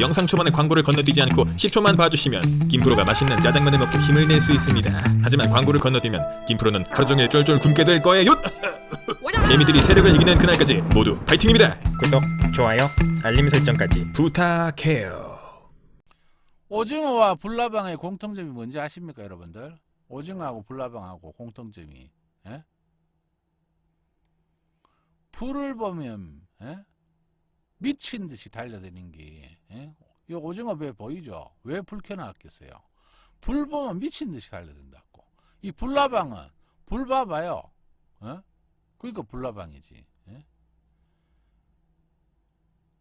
영상 초반에 광고를 건너뛰지 않고 10초만 봐주시면 김프로가 맛있는 짜장면을 먹고 힘을 낼 수 있습니다. 하지만 광고를 건너뛰면 김프로는 하루 종일 쫄쫄 굶게 될 거예요. 개미들이 세력을 이기는 그날까지 모두 파이팅입니다. 구독, 좋아요, 알림 설정까지. 부탁해요. 오징어와 불나방의 공통점이 뭔지 아십니까, 여러분들? 오징어하고 불나방하고 공통점이 예? 불을 보면 예? 미친 듯이 달려드는 게 예? 이 오징어 배 보이죠? 왜 불 켜놨겠어요? 불 보면 미친 듯이 달려든다고. 이 불나방은 불 봐봐요. 예? 그러니까 불나방이지. 예?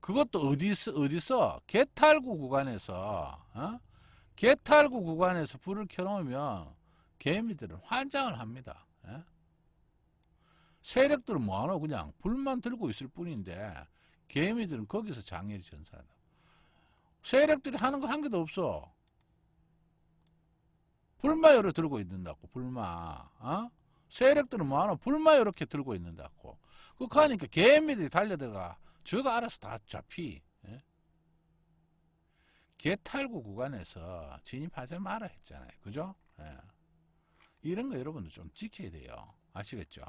그것도 어디서 어디서 개탈구 구간에서 어? 개탈구 구간에서 불을 켜놓으면 개미들은 환장을 합니다. 예? 세력들은 뭐하노 그냥 불만 들고 있을 뿐인데 개미들은 거기서 장애를 전사한다. 세력들이 하는 거 한 개도 없어. 불마요를 들고 있는다고 불마. 어? 세력들은 뭐하노 불마 이렇게 들고 있는다고. 그거 하니까 개미들이 달려들어가 저가 알아서 다 잡히. 예? 개탈구 구간에서 진입하지 마라 했잖아요. 그죠? 예. 이런 거 여러분들 좀 지켜야 돼요. 아시겠죠?